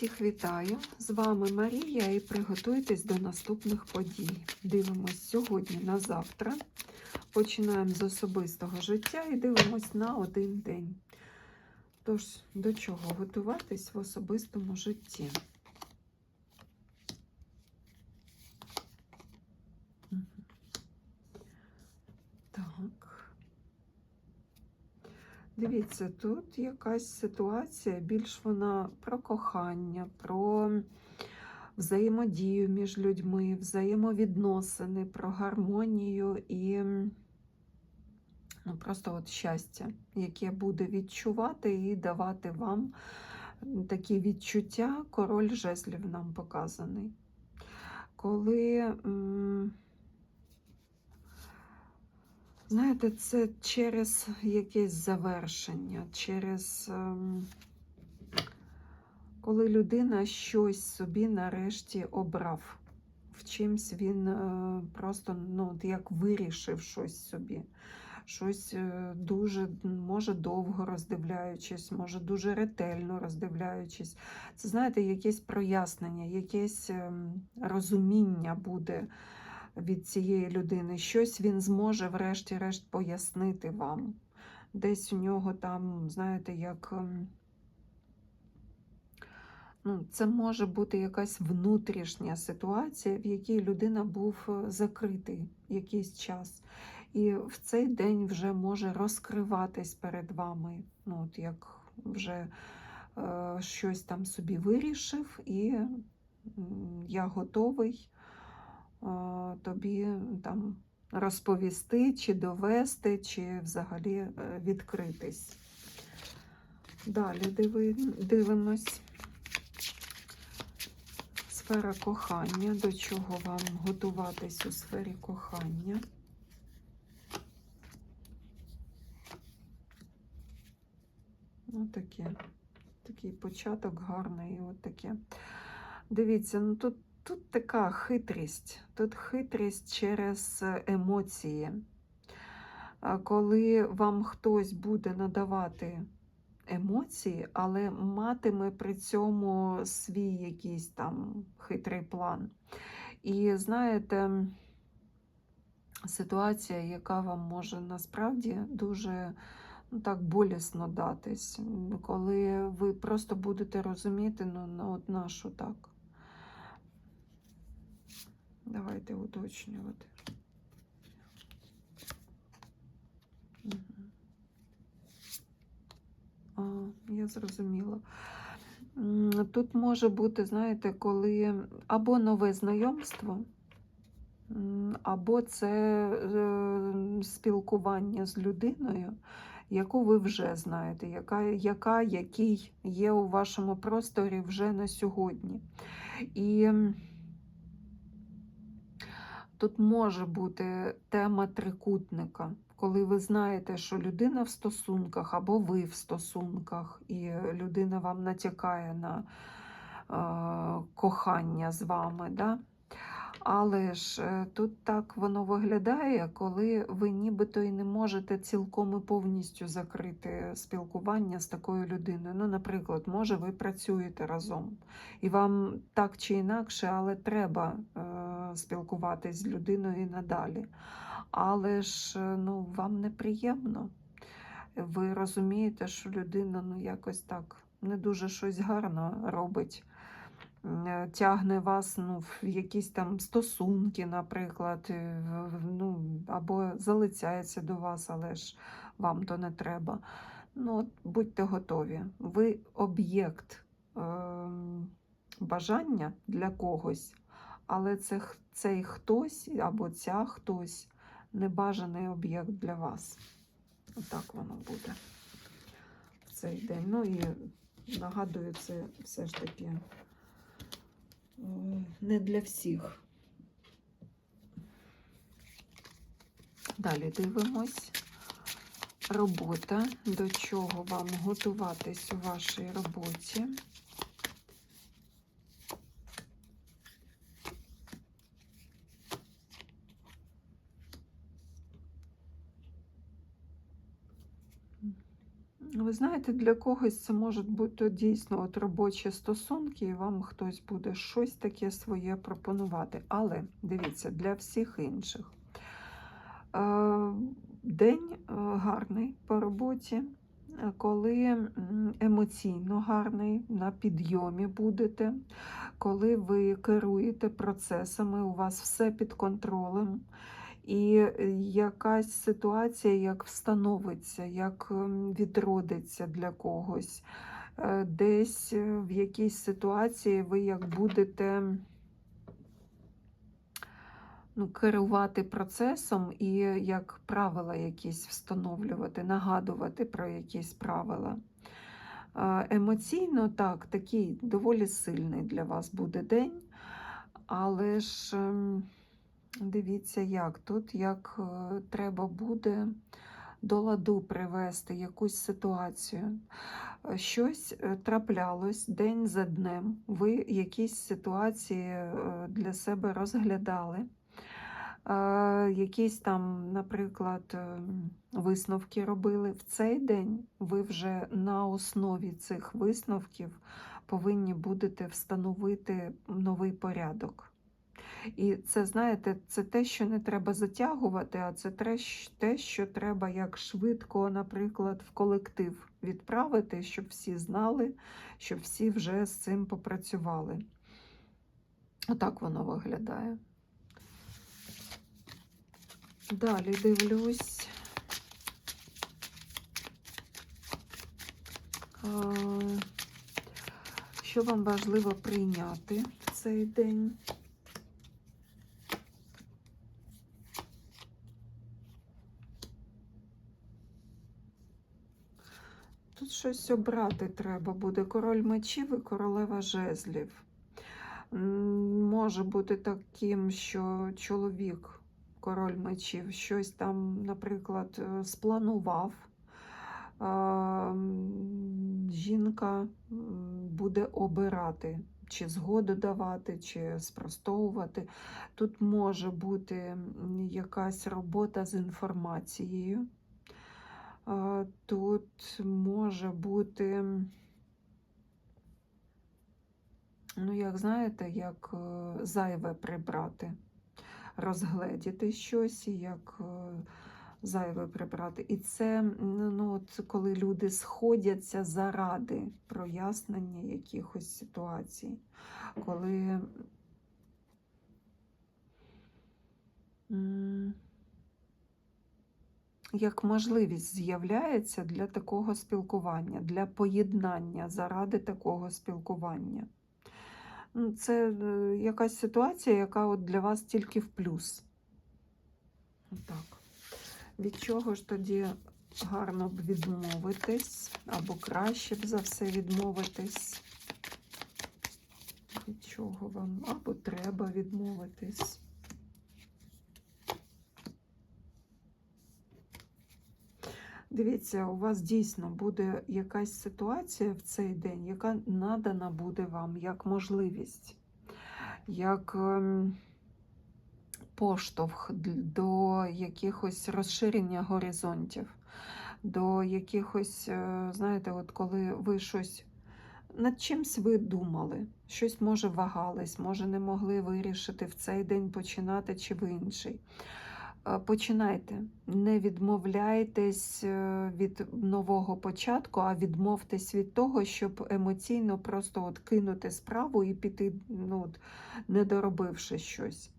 Всіх вітаю! З вами Марія і приготуйтесь до наступних подій. Дивимось сьогодні на завтра. Починаємо з особистого життя і дивимось на один день. Тож, до чого готуватись в особистому житті? Мгм. Так. Дивіться, тут якась ситуація, більш вона про кохання, про взаємодію між людьми, взаємовідносини, про гармонію і ну, просто от щастя, яке буде відчувати і давати вам такі відчуття. Король жезлів нам показаний. Коли. м, Знаєте, це через якесь завершення, через ем, коли людина щось собі нарешті обрав. В чимсь він е, просто ну, як вирішив щось собі. Щось е, дуже, може, довго роздивляючись, може дуже ретельно роздивляючись. Це, знаєте, якесь прояснення, якесь ем, розуміння буде від цієї людини. Щось він зможе, врешті-решт, пояснити вам. Десь у нього там, знаєте, як. ем, Ну, це може бути якась внутрішня ситуація, в якій людина був е, закритий якийсь час. І в цей день вже може розкриватись перед вами. Ну, от як вже е, щось там собі вирішив, і я готовий тобі там розповісти, чи довести, чи взагалі е, відкритись. Далі диви, дивимось. Сфера кохання. До чого вам готуватись у сфері кохання? Ну, таке. Такий початок гарний. От таке. Дивіться, ну тут, тут така хитрість. Тут хитрість через емоції. Коли вам хтось буде надавати емоції, але матиме при цьому свій якийсь там хитрий план. І знаєте, ситуація, яка вам може насправді дуже ну, так болісно датись, коли ви просто будете розуміти, ну, ну от нашу так. Давайте уточнювати. А, я зрозуміла. Тут може бути, знаєте, коли або нове знайомство, або це е, спілкування з людиною, яку ви вже знаєте, яка, яка який є у вашому просторі вже на сьогодні. І тут може бути тема трикутника коли ви знаєте, що людина в стосунках або ви в стосунках, і людина вам натякає на е, кохання з вами. Да? Але ж е, тут так воно виглядає, коли ви нібито і не можете цілком і повністю закрити спілкування з такою людиною. Ну, наприклад, може, ви працюєте разом, і вам так чи інакше, але треба е, спілкуватись з людиною надалі але ж е, ну, вам неприємно. Ви розумієте, що людина ну, якось так не дуже щось гарно робить. Е, тягне вас ну, в якісь там стосунки, наприклад, е, ну, або залицяється до вас, але ж вам то не треба. Ну, от Будьте готові. Ви об'єкт е, бажання для когось, але це, цей хтось або ця хтось небажаний об'єкт для вас. Отак воно буде в цей день. Ну і нагадую, це все ж таки е, не для всіх. Далі дивимось. Робота, до чого вам готуватись у вашій роботі. Ви знаєте, для когось це можуть бути дійсно от робочі стосунки, і вам хтось буде щось таке своє пропонувати. Але дивіться, для всіх інших. Е, День е, гарний по роботі, е, коли емоційно гарний, на підйомі будете, коли ви керуєте процесами, у вас все під контролем. І е, якась ситуація як встановиться, як ем, відродиться для когось. Е, Десь е, в якійсь ситуації ви як будете ну, керувати процесом і як правила якісь встановлювати, нагадувати про якісь правила. Емоційно так, такий доволі сильний для вас буде день, але ж. Дивіться, як тут, як е, треба буде до ладу привести якусь ситуацію. Е, Щось е, траплялось день за днем. Ви якісь ситуації для себе розглядали. Якісь там, наприклад, висновки робили. В цей день ви вже на основі цих висновків повинні будете встановити новий порядок. І це, знаєте, це те, що не треба затягувати, а це те, що треба як швидко, наприклад, в колектив відправити, щоб всі знали, щоб всі вже з цим попрацювали. Отак воно виглядає. Далі дивлюсь. Що вам важливо прийняти в цей день? Тут щось обрати треба буде. Король мечів і королева жезлів. Може бути таким, що чоловік, король мечів, щось там, наприклад, е, спланував. Жінка буде обирати, чи згоду давати, чи спростовувати. Тут може бути якась робота з інформацією. Тут може бути, ну, як знаєте, як е, зайве прибрати, розгледіти щось, як е, зайве прибрати. І це, ну, от коли люди сходяться заради прояснення якихось ситуацій, коли. Як можливість з'являється для такого спілкування, для поєднання заради такого спілкування. Ну, Це е, якась ситуація, яка от для вас тільки в плюс. Так. Від чого ж тоді гарно б відмовитись, або краще б за все відмовитись? Від чого вам або треба відмовитись? Дивіться, у вас дійсно буде якась ситуація в цей день, яка надана буде вам як можливість, як ем, поштовх до якихось розширення горизонтів, до якихось, е, знаєте, от коли ви щось над чимсь ви думали, щось може вагались, може не могли вирішити в цей день починати чи в інший. Е, Починайте, не відмовляйтесь е, від нового початку, а відмовтесь від того, щоб емоційно просто от кинути справу і піти, ну, от, не доробивши щось.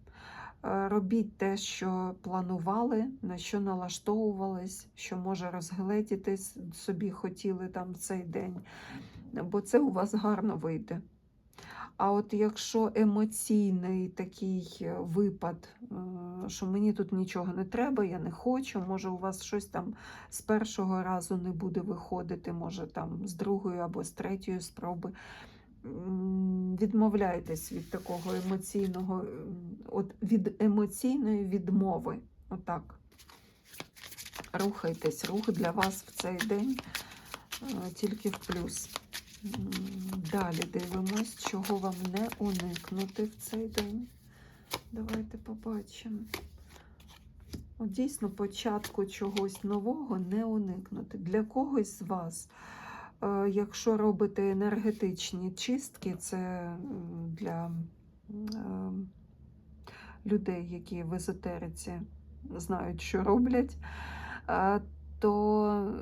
Е, Робіть те, що планували, на що налаштовувались, що може розгледіти собі хотіли там в цей день, бо це у вас гарно вийде. А от якщо емоційний такий е, випад, е, що мені тут нічого не треба, я не хочу, може у вас щось там з першого разу не буде виходити, може там з другої або з третьої спроби. Відмовляйтесь від такого емоційного, от від емоційної відмови. Отак. Рухайтесь, рух для вас в цей день е, тільки в плюс. Далі дивимось, чого вам не уникнути в цей день. Давайте побачимо. От дійсно початку чогось нового не уникнути. Для когось з вас, е, якщо робите енергетичні чистки, це для е, людей, які в езотериці знають, що роблять, е, то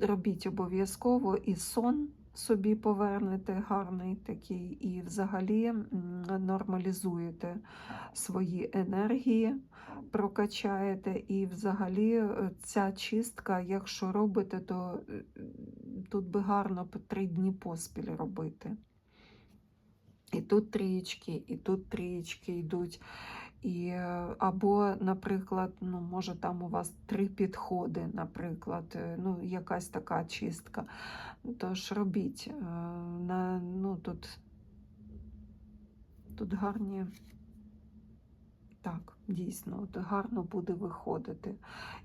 робіть обов'язково і сон собі повернете гарний такий, і взагалі нормалізуєте свої енергії, прокачаєте. І взагалі е, ця чистка, якщо робите, то е, тут би гарно по три дні поспіль робити. І тут трієчки, і тут трієчки йдуть. І, е, або, наприклад, ну, може там у вас три підходи, наприклад, е, ну, якась така чистка. Тож робіть. е, На, ну, тут, тут гарні. Так, дійсно, от гарно буде виходити.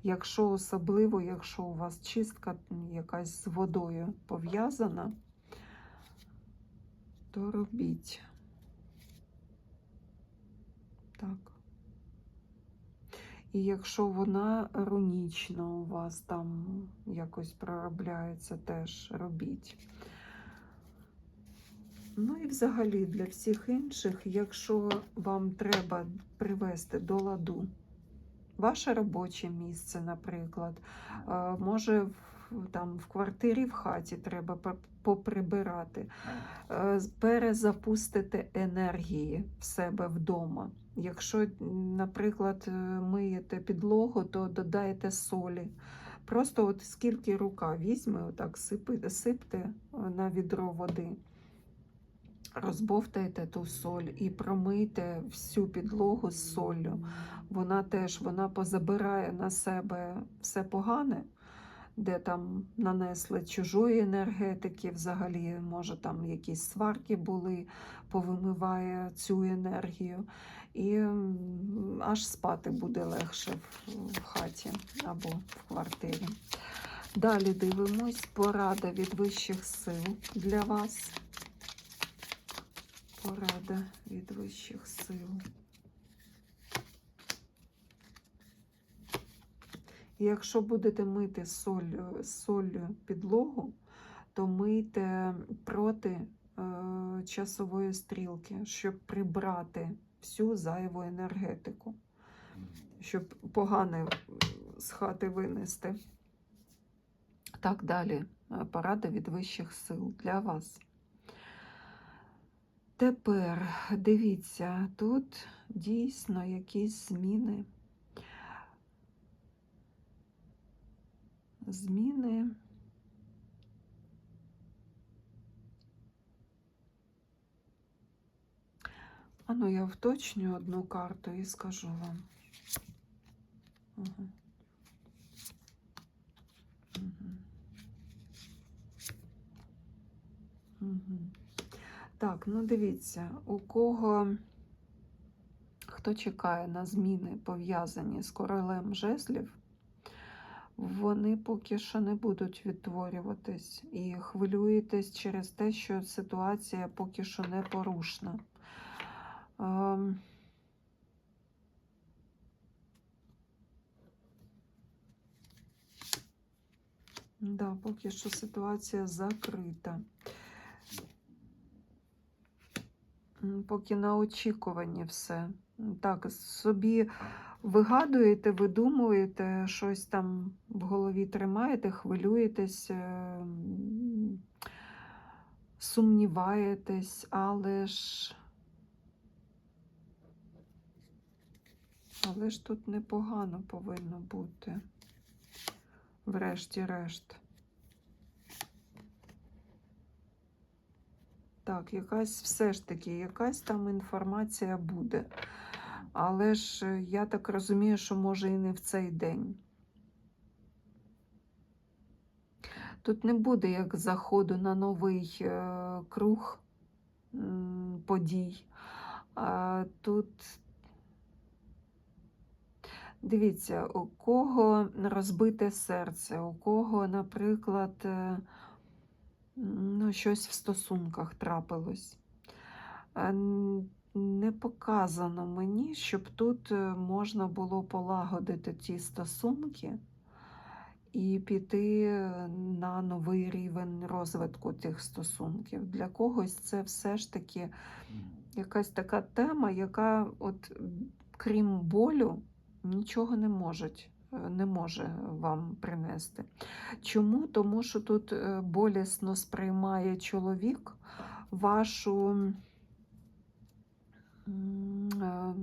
Якщо особливо, якщо у вас чистка якась з водою пов'язана, то робіть. Так. І якщо вона рунічна у вас там якось проробляється, теж робіть. Ну і взагалі для всіх інших, якщо вам треба привести до ладу ваше робоче місце, наприклад, е, може там в квартирі, в хаті треба поприбирати, е, перезапустити енергії в себе вдома. Якщо, наприклад, е, миєте підлогу, то додайте солі. Просто от скільки рука візьме, отак сипте е, на відро води, розбовтайте ту соль і промийте всю підлогу з соллю. Вона теж вона позабирає на себе все погане, де там нанесли чужої енергетики, взагалі, може там якісь сварки були, повимиває цю енергію. І аж спати буде легше в, хаті або в квартирі. Далі дивимось порада від вищих сил для вас. Порада від вищих сил. Якщо будете мити солью, солью підлогу, то мийте проти е, часової стрілки, щоб прибрати всю зайву енергетику, щоб погане з хати винести. Так далі. Е, Порада від вищих сил для вас. Тепер дивіться, тут дійсно якісь зміни. Зміни. А ну я вточню одну карту і скажу вам. Угу. Так, ну дивіться, у кого хто чекає на зміни, пов'язані з королем жезлів, вони поки що не будуть відтворюватись і хвилюєтесь через те, що ситуація поки що не порушна. Да, поки що ситуація закрита. Поки на очікуванні все. Так, собі вигадуєте, видумуєте, щось там в голові тримаєте, хвилюєтесь, е, сумніваєтесь, але ж. Але ж тут непогано повинно бути. Врешті-решт. Так, якась все ж таки, якась там інформація буде. Але ж е, я так розумію, що може і не в цей день. Тут не буде як заходу на новий е, круг подій. Тут дивіться, у кого розбите серце, у кого, наприклад, е, ну, щось в стосунках трапилось. Е, не показано мені, щоб тут е, можна було полагодити ті стосунки і піти на новий рівень розвитку тих стосунків. Для когось це все ж таки якась така тема, яка, от, крім болю, нічого не можуть. е, Не може вам принести. Чому? Тому що тут е, болісно сприймає чоловік вашу е,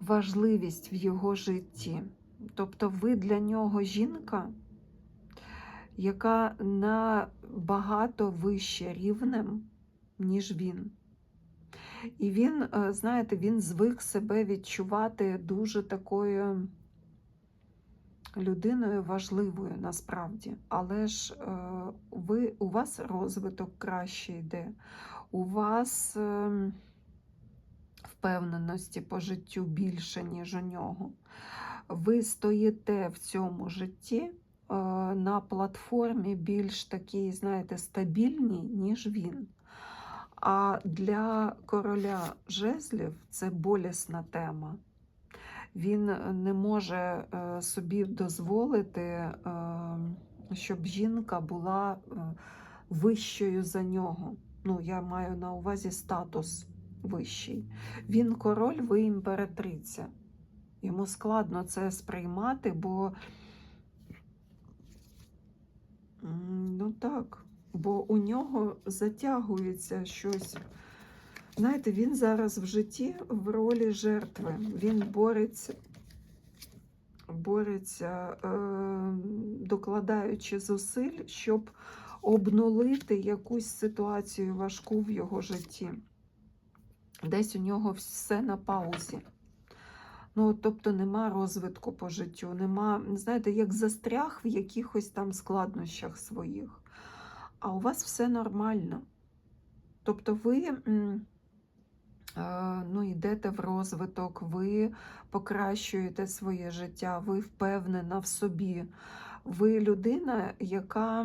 важливість в його житті. Тобто ви для нього жінка, яка набагато вище рівнем, ніж він. І він, е, знаєте, він звик себе відчувати дуже такою людиною важливою насправді. Але ж е, ви, у вас розвиток краще йде, у вас е, впевненості по життю більше, ніж у нього. Ви стоїте в цьому житті е, на платформі більш такій, знаєте, стабільній, ніж він. А для короля жезлів це болісна тема. Він е, не може е, собі дозволити, е, щоб жінка була вищою за нього. Ну, я маю на увазі статус вищий. Він король, ви імператриця. Йому складно це сприймати, бо ну так, бо у нього затягується щось. Знаєте, він зараз в житті в ролі жертви. Він бореться, бореться, е, докладаючи зусиль, щоб обнулити якусь ситуацію важку в його житті. Десь у нього все на паузі. Ну, тобто нема розвитку по життю, нема, знаєте, як застряг в якихось там складнощах своїх. А у вас все нормально. Тобто ви ну, йдете в розвиток, ви покращуєте своє життя, ви впевнена в собі. Ви людина, яка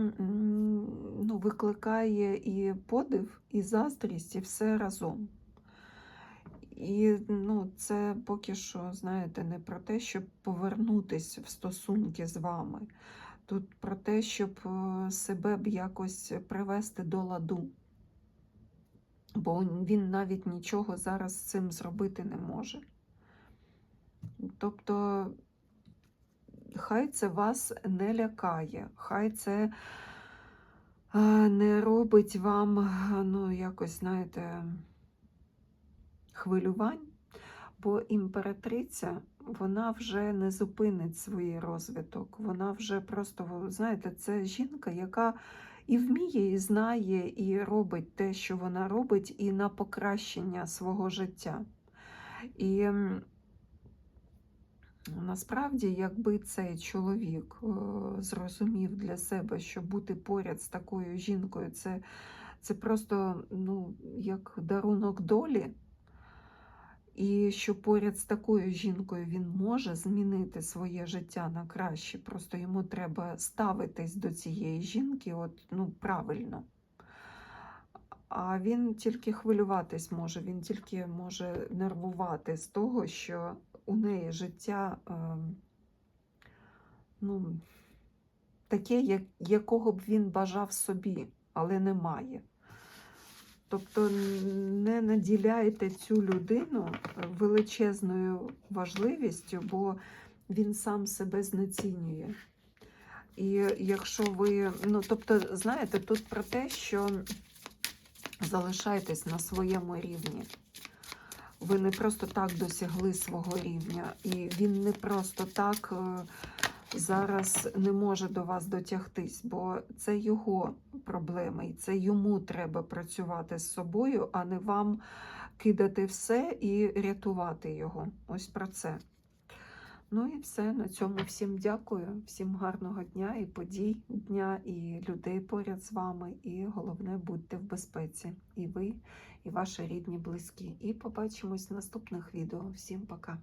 ну, викликає і подив, і заздрість, і все разом. І ну, це поки що, знаєте, не про те, щоб повернутись в стосунки з вами. Тут про те, щоб е, себе б якось привести до ладу. Бо він навіть нічого зараз з цим зробити не може. Тобто, хай це вас не лякає, хай це е, не робить вам, е, ну, якось, знаєте, хвилювань, бо імператриця вона вже не зупинить свій розвиток. Вона вже просто, знаєте, це жінка, яка і вміє, і знає, і робить те, що вона робить, і на покращення свого життя. І насправді, якби цей чоловік зрозумів для себе, що бути поряд з такою жінкою, це, це просто ну, як дарунок долі. І що поряд з такою жінкою він може змінити своє життя на краще. Просто йому треба ставитись до цієї жінки от, ну, правильно. А він тільки хвилюватись може, він тільки може нервувати з того, що у неї життя е, ну, таке, як, якого б він бажав собі, але немає. Тобто не наділяйте цю людину величезною важливістю, бо він сам себе знецінює. І якщо ви, ну тобто, знаєте, тут про те, що залишайтесь на своєму рівні. Ви не просто так досягли свого рівня, і він не просто так е, зараз не може до вас дотягтись, бо це його проблеми, і це йому треба працювати з собою, а не вам кидати все і рятувати його. Ось про це. Ну і все. На цьому всім дякую, всім гарного дня і подій дня, і людей поряд з вами. І головне, будьте в безпеці. І ви, і ваші рідні, близькі. І побачимось в наступних відео. Всім пока!